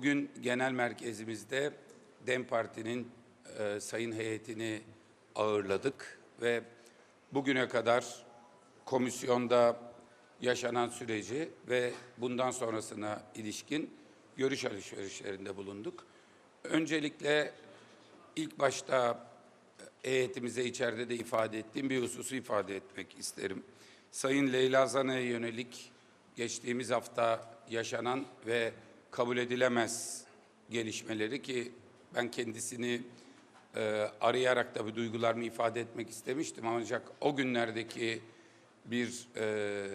Bugün genel merkezimizde DEM Parti'nin e, sayın heyetini ağırladık ve bugüne kadar komisyonda yaşanan süreci ve bundan sonrasına ilişkin görüş alışverişlerinde bulunduk. Öncelikle ilk başta heyetimize içeride de ifade ettiğim bir hususu ifade etmek isterim. Sayın Leyla Zana'ya yönelik geçtiğimiz hafta yaşanan ve kabul edilemez gelişmeleri ki ben kendisini e, arayarak da bu duygularımı ifade etmek istemiştim ancak o günlerdeki bir e,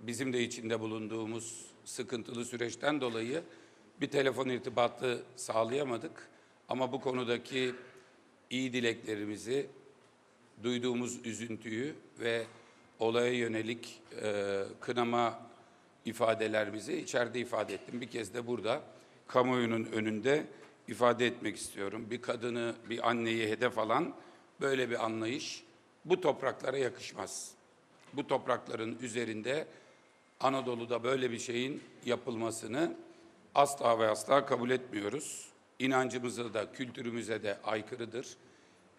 bizim de içinde bulunduğumuz sıkıntılı süreçten dolayı bir telefon irtibatı sağlayamadık. Ama bu konudaki iyi dileklerimizi, duyduğumuz üzüntüyü ve olaya yönelik e, kınama ifadelerimizi içeride ifade ettim. Bir kez de burada kamuoyunun önünde ifade etmek istiyorum. Bir kadını, bir anneyi hedef alan böyle bir anlayış bu topraklara yakışmaz. Bu toprakların üzerinde Anadolu'da böyle bir şeyin yapılmasını asla ve asla kabul etmiyoruz. İnancımıza da, kültürümüze de aykırıdır.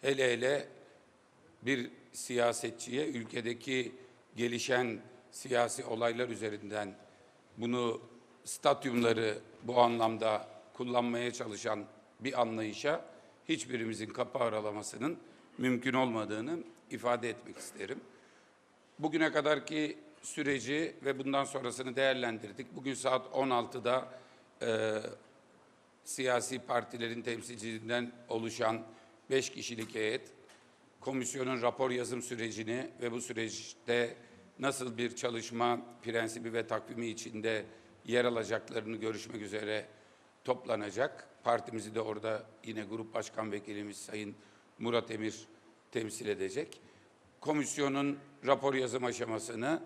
Hele hele bir siyasetçiye ülkedeki gelişen siyasi olaylar üzerinden bunu stadyumları bu anlamda kullanmaya çalışan bir anlayışa hiçbirimizin kapı aralamasının mümkün olmadığını ifade etmek isterim. Bugüne kadarki süreci ve bundan sonrasını değerlendirdik. Bugün saat 16'da e, siyasi partilerin temsilcilerinden oluşan beş kişilik heyet komisyonun rapor yazım sürecini ve bu süreçte nasıl bir çalışma prensibi ve takvimi içinde yer alacaklarını görüşmek üzere toplanacak. Partimizi de orada yine Grup Başkan Vekilimiz Sayın Murat Emir temsil edecek. Komisyonun rapor yazım aşamasını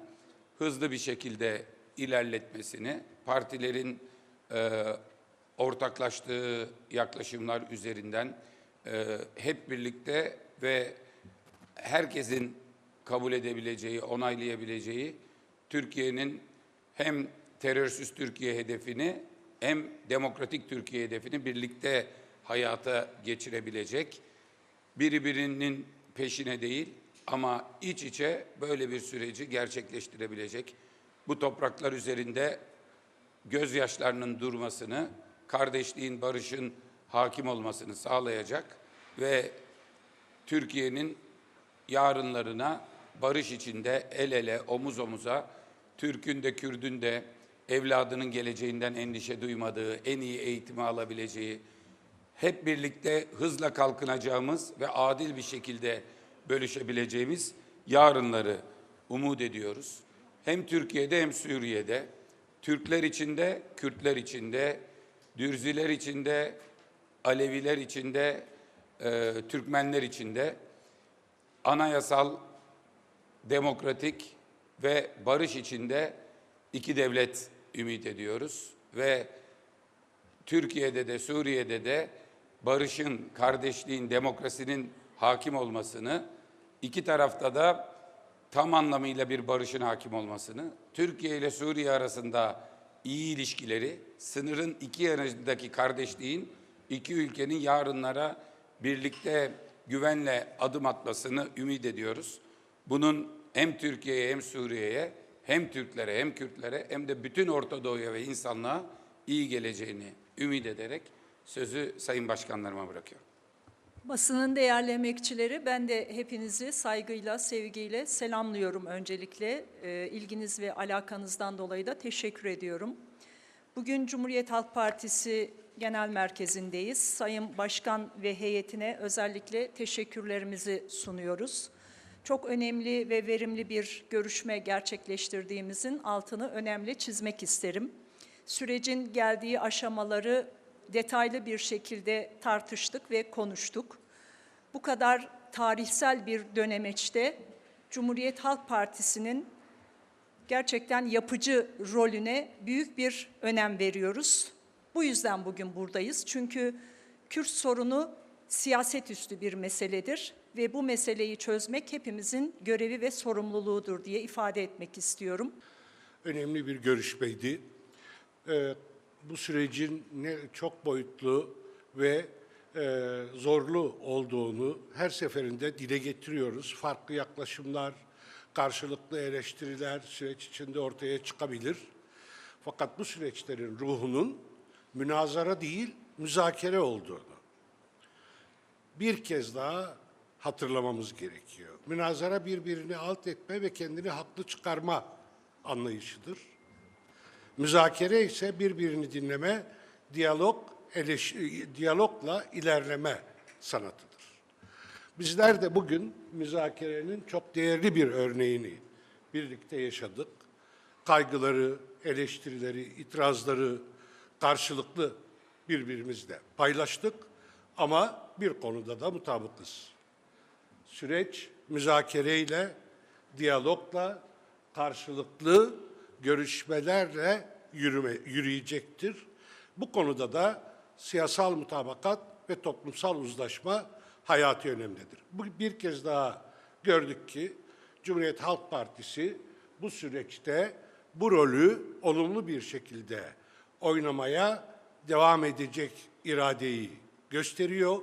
hızlı bir şekilde ilerletmesini, partilerin e, ortaklaştığı yaklaşımlar üzerinden e, hep birlikte ve herkesin kabul edebileceği, onaylayabileceği Türkiye'nin hem terörsüz Türkiye hedefini hem demokratik Türkiye hedefini birlikte hayata geçirebilecek, birbirinin peşine değil ama iç içe böyle bir süreci gerçekleştirebilecek, bu topraklar üzerinde gözyaşlarının durmasını, kardeşliğin, barışın hakim olmasını sağlayacak ve Türkiye'nin yarınlarına barış içinde el ele, omuz omuza, Türk'ün de Kürd'ün de evladının geleceğinden endişe duymadığı, en iyi eğitimi alabileceği, hep birlikte hızla kalkınacağımız ve adil bir şekilde bölüşebileceğimiz yarınları umut ediyoruz. Hem Türkiye'de hem Suriye'de, Türkler içinde, Kürtler içinde, Dürziler içinde, Aleviler içinde, e, Türkmenler içinde anayasal, demokratik ve barış içinde iki devlet ümit ediyoruz ve Türkiye'de de Suriye'de de barışın, kardeşliğin, demokrasinin hakim olmasını, iki tarafta da tam anlamıyla bir barışın hakim olmasını, Türkiye ile Suriye arasında iyi ilişkileri, sınırın iki yanındaki kardeşliğin iki ülkenin yarınlara birlikte güvenle adım atmasını ümit ediyoruz. Bunun hem Türkiye'ye hem Suriye'ye hem Türklere hem Kürtlere hem de bütün Orta Doğu'ya ve insanlığa iyi geleceğini ümit ederek sözü Sayın Başkanlarıma bırakıyorum. Basının değerli emekçileri, ben de hepinizi saygıyla, sevgiyle selamlıyorum öncelikle. E, ilginiz ve alakanızdan dolayı da teşekkür ediyorum. Bugün Cumhuriyet Halk Partisi Genel Merkezi'ndeyiz. Sayın Başkan ve heyetine özellikle teşekkürlerimizi sunuyoruz. Çok önemli ve verimli bir görüşme gerçekleştirdiğimizin altını önemli çizmek isterim. Sürecin geldiği aşamaları detaylı bir şekilde tartıştık ve konuştuk. Bu kadar tarihsel bir dönemeçte Cumhuriyet Halk Partisi'nin gerçekten yapıcı rolüne büyük bir önem veriyoruz. Bu yüzden bugün buradayız. Çünkü Kürt sorunu siyaset üstü bir meseledir ve bu meseleyi çözmek hepimizin görevi ve sorumluluğudur diye ifade etmek istiyorum. önemli bir görüşmeydi. Ee, bu sürecin ne çok boyutlu ve e, zorlu olduğunu her seferinde dile getiriyoruz. Farklı yaklaşımlar, karşılıklı eleştiriler süreç içinde ortaya çıkabilir. Fakat bu süreçlerin ruhunun münazara değil, müzakere olduğunu bir kez daha hatırlamamız gerekiyor. Münazara birbirini alt etme ve kendini haklı çıkarma anlayışıdır. Müzakere ise birbirini dinleme, diyalog, eleş, diyalogla ilerleme sanatıdır. Bizler de bugün müzakerenin çok değerli bir örneğini birlikte yaşadık. Kaygıları, eleştirileri, itirazları karşılıklı birbirimizle paylaştık ama bir konuda da mutabıkız. Süreç müzakereyle, diyalogla, karşılıklı görüşmelerle yürüme, yürüyecektir. Bu konuda da siyasal mutabakat ve toplumsal uzlaşma hayati önemlidir. Bu bir kez daha gördük ki Cumhuriyet Halk Partisi bu süreçte bu rolü olumlu bir şekilde oynamaya devam edecek iradeyi gösteriyor